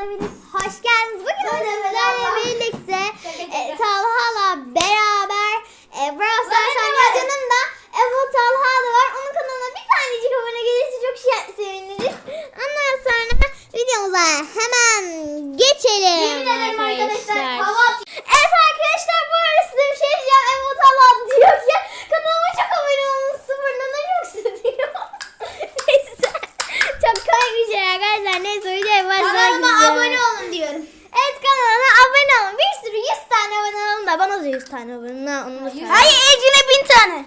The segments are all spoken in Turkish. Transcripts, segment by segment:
hepiniz hoş geldiniz. Bugün sizlerle birlikte e, Talha'la beraber e, Brawl Stars oynayacağız. Yanımda Evo Talha da var. Onun kanalına bir tanecik abone gelirse çok şey seviniriz. Ondan sonra videomuza hemen geçelim. Yemin ederim arkadaşlar hava at- Evet arkadaşlar bu arada size bir şey diyeceğim. Evo Talha diyor ki kanalıma çok abone olun sıfırlanır yoksa diyor. Neyse. Çok komik bir şey arkadaşlar. Neyse videoya başlayalım. Kanalıma abone olun diyorum. Evet kanalına abone olun. Bir sürü 100 tane abone olun da bana da 100 tane abone olun. Onu da söyle. Hayır Ecine bin tane.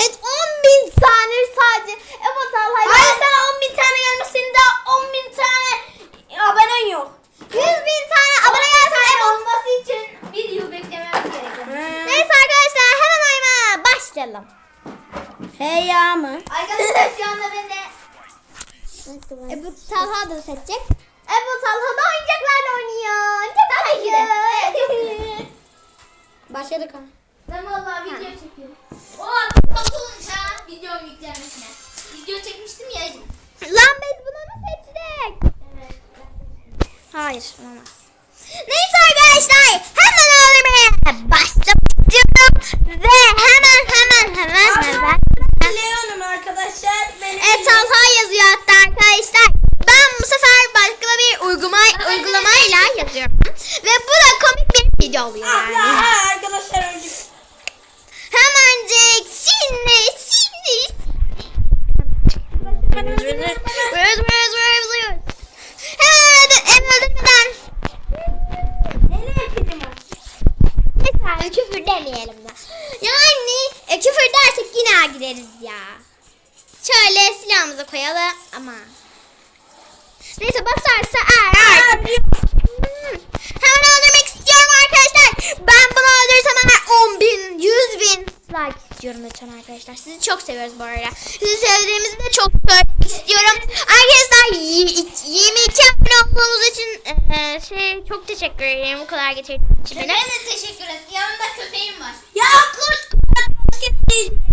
Evet 10 bin tane sadece. Evet Allah. Hayır sana 10 bin tane gelmiş. Senin daha 10 bin tane abonen yok. 100 bin tane abone gelsin. Evet. olması için video beklememiz gerekiyor. Neyse arkadaşlar hemen oynamaya başlayalım. Hey ya mı? Arkadaşlar şu anda ben de Ebu Talha da seçecek. Ebu Talha da oyuncaklarla oynuyor. Tabii ki de. başladık ha. Ben vallahi video çekiyorum. O altı olunca videom yüklenmesine. Çekmiştim ya. Lan biz bunu mu seçtik? Evet. Hayır olmaz. Neyse arkadaşlar hemen oynamaya başlamak istiyorum. Ve hemen hemen hemen hemen. Leon'um arkadaşlar. Benim Evet Talha yazıyor hatta arkadaşlar. Ben bu sefer başka bir uygulama, uygulamayla yazıyorum. Ve bu da komik bir video oluyor yani. Allah arkadaşlar önce. Hemencik şimdi şimdi. Vırız vırız vırız vırız. Hemen hemen hemen. Nereye gidelim Neyse abi küfür demeyelim de. Yani e, küfür dersek yine gideriz ya. Şöyle silahımızı koyalım ama. Neyse basarsa eğer artık. Hmm. Hemen öldürmek istiyorum arkadaşlar. Ben bunu öldürürsem hemen 10 bin, 100 bin like istiyorum lütfen arkadaşlar. Sizi çok seviyoruz bu arada. Sizi sevdiğimizi de çok söylemek istiyorum. Arkadaşlar y- 22 abone olduğunuz için e, şey çok teşekkür ederim bu kadar getirdiğiniz için beni. Ben de teşekkür ederim. Yanımda köpeğim var. Ya kurt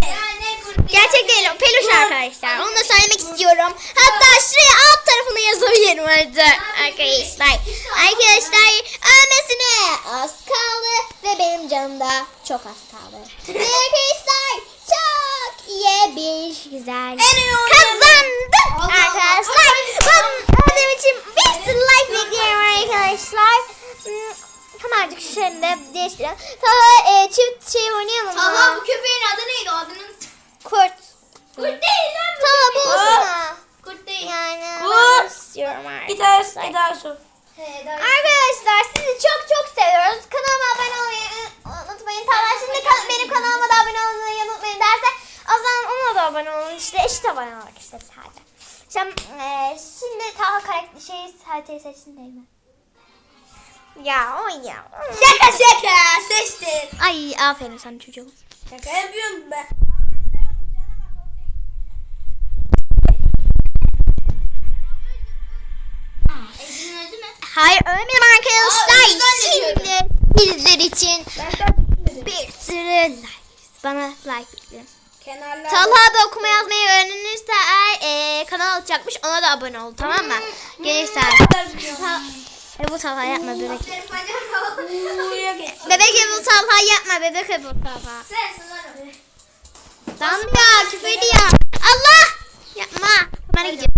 Ya ne kurt? Gerçek değil o peluş arkadaşlar. Onu da söylemek istiyorum. Hatta şuraya alt tarafına yazabilirim orada arkadaşlar. Arkadaşlar ölmesine az kaldı ve benim canım da çok az kaldı. Ve arkadaşlar çok iyi bir güzel Allah. arkadaşlar. Ben öldüğüm için bir sürü like bekliyorum arkadaşlar. Hemencik şunu da değiştirelim. Taha e, çift şey oynayalım mı? Allah bu köpeğin adı neydi? Adının Kurt. Kurt değil lan bu. Tamam bu olsun. Kurt değil. Yani Kurt. ben istiyorum arkadaşlar. He, daha Arkadaşlar sizi çok çok seviyoruz. Kanalıma abone olmayı unutmayın. Tamam şimdi kan- benim kanalıma da abone olmayı unutmayın derse o zaman ona da abone olun. İşte eşit abone olmak işte sadece. Şimdi, e, şimdi Taha karakter şeyi haritayı seçtin değil mi? Ya o ya. Şaka şaka seçtin. Ay aferin sana çocuğum. Şaka yapıyorum ben. Hayır ölmedim arkadaşlar. Şimdi sizler için bir sürü like. Bana like bekliyorum. Talha da okuma yazmayı öğrenirse eğer açacakmış ona da abone ol tamam mı? Gelirse. Ta- Ebu Talha yapma bebek. Bebek Ebu Talha yapma bebek Ebu Talha. Tamam ya küfür ediyor. Allah! Yapma. Bana gidiyor.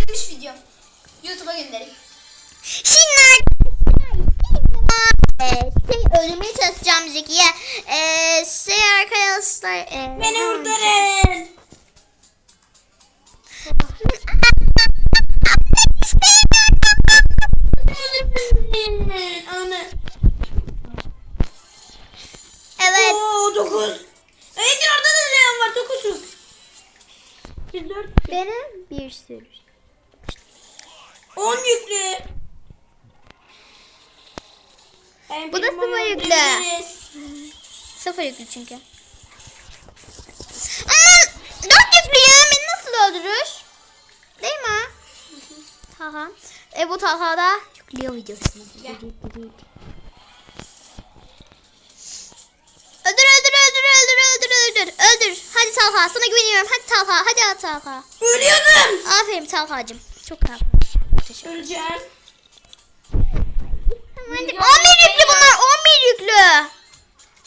Gitmiş video. YouTube'a göndereyim. Şimdi şey ölmeye çalışacağım Zekiye. Eee, şey arkadaşlar. eee, 4. Benim bir sürü. 10 yüklü. Ben Bu da sıfır yüklü. Sıfır yüklü çünkü. Aman dört yüklüyüm. Beni nasıl öldürür? Değil mi? Taha. E bu Taha da yüklüyor videosunu. Gel. Talha sana güveniyorum. Hadi Talha hadi Talha. Ölüyordum. Aferin Talha'cığım. Çok aferin. Teşekkür Öleceğim. Video 11 yüklü bunlar 11 yüklü.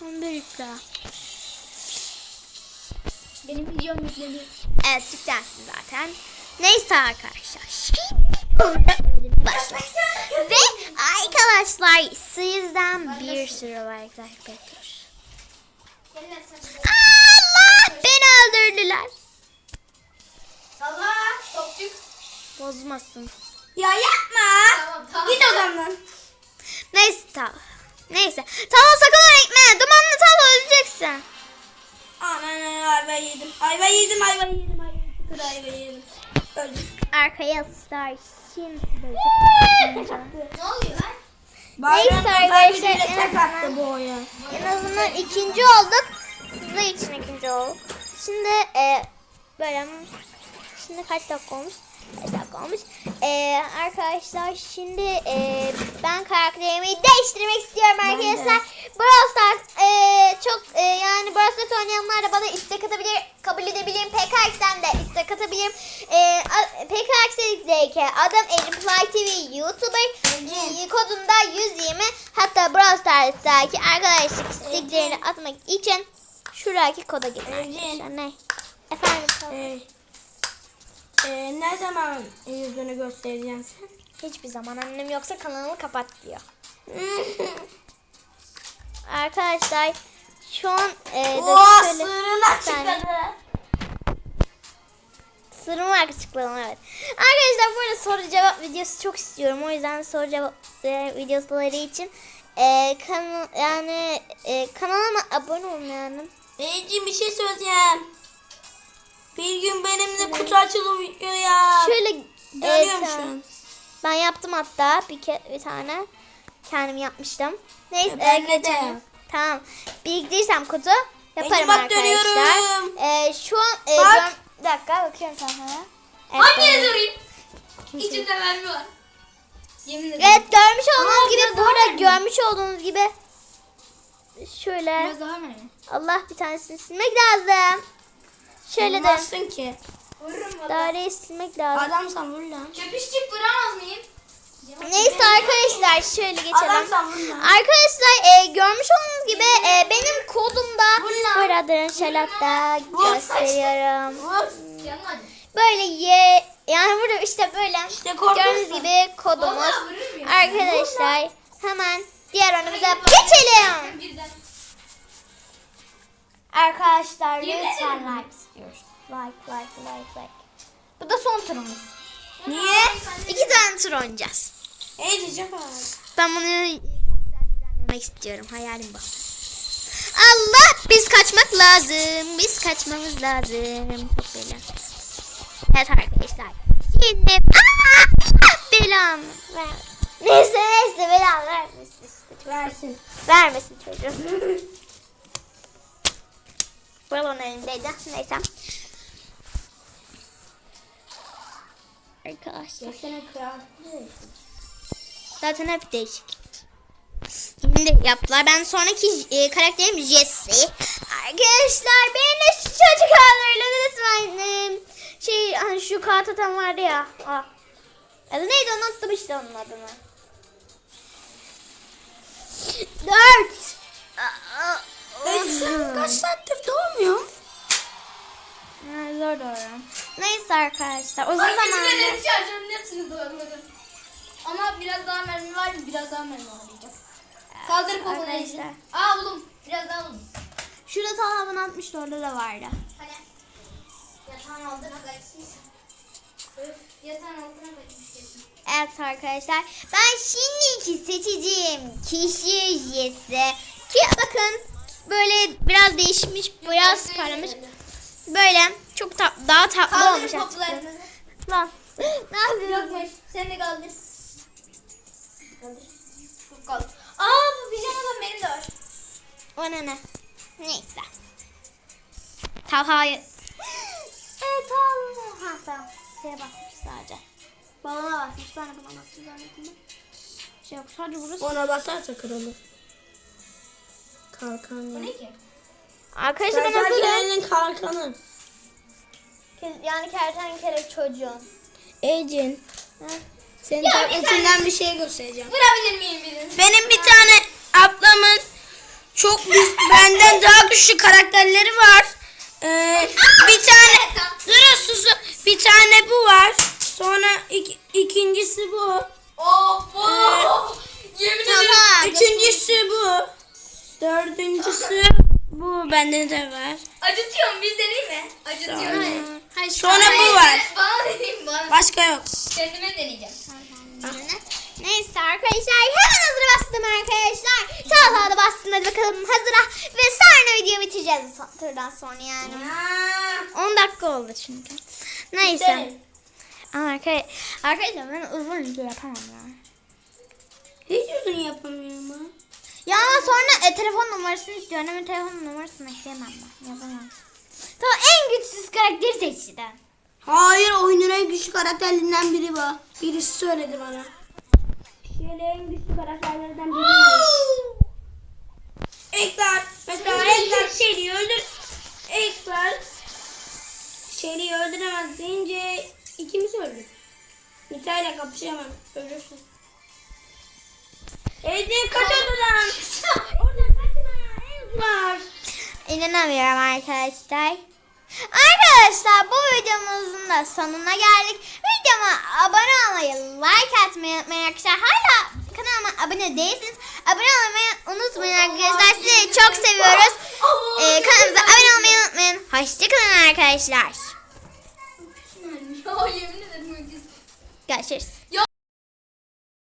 11 yüklü. Benim videom yükleniyor. Evet yüklensin zaten. Neyse arkadaşlar. Şimdi başlayalım. Ve arkadaşlar sizden bir sürü like'lar bekliyoruz. Allah beni öldürdüler. Allah topçuk. Bozmasın. Ya yapma. Tamam tamam. Git odamdan. Neyse tamam. Neyse. Tamam sakın gitme. Dumanlı tamam öleceksin. Aman ayva yedim. Ayva yedim ayva yedim ayva yedim. Ayva yedim. Öldüm. Arkadaşlar şimdi Ne oluyor lan? Neyse arkadaşlar, en azından- attı bu oyun. En azından ikinci olduk. Sizler için ikinci olduk. Şimdi e, böyle şimdi kaç dakika olmuş? Kaç dakika olmuş? E, arkadaşlar şimdi e, ben karakterimi değiştirmek istiyorum arkadaşlar. Brawl Stars e, çok e, yani Brawl Stars oynayanlar da bana istek atabilir, kabul edebilirim. PKX'den de istek atabilirim. E, PKX'deki adam Elimplay TV YouTuber e, kodunda 120 hatta Brawl Stars'taki arkadaşlık isteklerini atmak için şuradaki koda gidin Ecin. arkadaşlar. Ne? Efendim? Ee, e, ne zaman yüzünü göstereceksin sen? Hiçbir zaman annem yoksa kanalını kapat diyor. Arkadaşlar şu an e, bir saniye. çıkadı. Sırrımı açıkladım evet. Arkadaşlar böyle soru cevap videosu çok istiyorum. O yüzden soru cevap e, videoları için e, kan yani e, kanalıma abone olmayanım. Ece bir şey söyleyeceğim. Bir gün benimle kutu açılıyor ya. Şöyle Görüyorum e, şu an. Ben yaptım hatta bir, ke bir tane. Kendim yapmıştım. Neyse. Ben de. geçelim. Tamam. Biriktirirsem kutu yaparım bak arkadaşlar. dönüyorum. E, şu an e, Bak. gör- bir dakika bakıyorum sana. Evet, doğru. vurayım? İçinde mermi var. Yemin ederim. Evet görmüş olduğunuz gibi burada görmüş olduğunuz gibi şöyle Biraz daha mermi. Allah bir tanesini silmek lazım. Şöyle de Vurmazsın ki. Vururum valla. daireyi silmek lazım. Adamsan vur lan. Çöpüşçük vuramaz mıyım? Neyse arkadaşlar şöyle geçelim. Adamsan vur lan. Arkadaşlar e, görmüş olduğunuz gibi e, benim kodumda hatta Vur. gösteriyorum. Böyle ye yani burada işte böyle İşte gördüğünüz gibi kodumuz. Arkadaşlar hemen diğer oyunumuza geçelim. Arkadaşlar lütfen like istiyoruz. Like like like like. Bu da son turumuz. Niye? İki tane tur oynayacağız. Ece çok ağır. Ben bunu düzenlemek istiyorum. Hayalim bu. Allah biz kaçmak lazım. Biz kaçmamız lazım. Çok belli. Evet arkadaşlar. Şimdi Aa! belam. Neyse neyse belam vermesin. Versin. Vermesin çocuğum. Balon elindeydi. Neyse. Arkadaşlar. Zaten hep değişik. Şimdi yaptılar. Ben sonraki e, karakterim Jesse. Arkadaşlar beni şu çocuk öldürdü lütfen. E, Şey hani şu kağıt atan vardı ya. Ah. Adı neydi unuttum işte onun adını. Dört. Ece sen kaç saattir doğmuyor? Ha, zor doğru. Neyse arkadaşlar uzun Bak yemin zamandır. ederim şarjörün hepsini doğramadım. Ama biraz daha mermi var mı? Biraz daha mermi arayacağım. Kaldır kolunu arkadaşlar. Ece. Aa buldum. Biraz daha buldum. Şurada tamamen 64'de de vardı. Hani yatağın altına kaçtıysa. Evet arkadaşlar ben şimdiki seçeceğim kişi Jesse. Ki bakın böyle biraz değişmiş, biraz parlamış. Böyle çok ta- daha tatlı Kaldır olmuş poplarınızı. Lan. ne yapıyorsun? Yokmuş. Sen de kaldır. Kaldır. Kaldır. Aa bu pijamadan benim de var. O ne ne? Neyse. Talha'yı. Evet Allah. Ha tamam. Şeye basmış sadece. Balona basmış. Ben de buna bastım zannettim. Şey yok sadece burası. Ona basarsa kırılır. Kalkan Bu ne ki? Arkadaşlar ben hazırım. elinin kalkanı. Yani kertenkele çocuğun. Ecin. Senin Ya, bir tabletinden bir şey göstereceğim. Vurabilir miyim birini? Benim bir tane ablamın çok benden daha güçlü karakterleri var. Ee, bir tane dur susun. Bir tane bu var. Sonra ik- ikincisi bu. Of of. Yemin ederim. Üçüncüsü bu. Dördüncüsü bu bende de var. Acıtıyorum bir deneyim mi? Acıtıyorum. Sonra- Hayır, Sonra bu var. Bana deneyim bana. Başka yok. Kendime deneyeceğim. Neyse arkadaşlar hemen hazıra bastım arkadaşlar. Sağ sağa da bastım hadi bakalım hazıra. Ve sonra video bitireceğiz turdan sonra yani. 10 dakika oldu çünkü. Neyse. Bitirelim. Ama arka- arkadaşlar ben uzun video yapamam ya. Hiç uzun yapamıyorum ha. Ya sonra e, telefon numarasını istiyor. Annemin telefon numarasını ekleyemem ben. Yapamam. Tamam en güçsüz karakteri seçti. de. Hayır oyunun en güçlü karakterlerinden biri bu. Birisi söyledi bana. Şöyle en güçlü karakterlerden biri. İkimiz öldük. Nita ile kapışamam. Ölürsün. Ece kaç oradan. Oradan kaçma. Ekler. İnanamıyorum arkadaşlar. Arkadaşlar bu videomuzun da sonuna geldik. Videoma abone olmayı, like atmayı unutmayın arkadaşlar. Hala kanalıma abone değilsiniz. Abone olmayı unutmayın arkadaşlar. Sizi çok seviyoruz. Ee, kanalımıza abone olmayı unutmayın. Hoşçakalın arkadaşlar. Görüşürüz.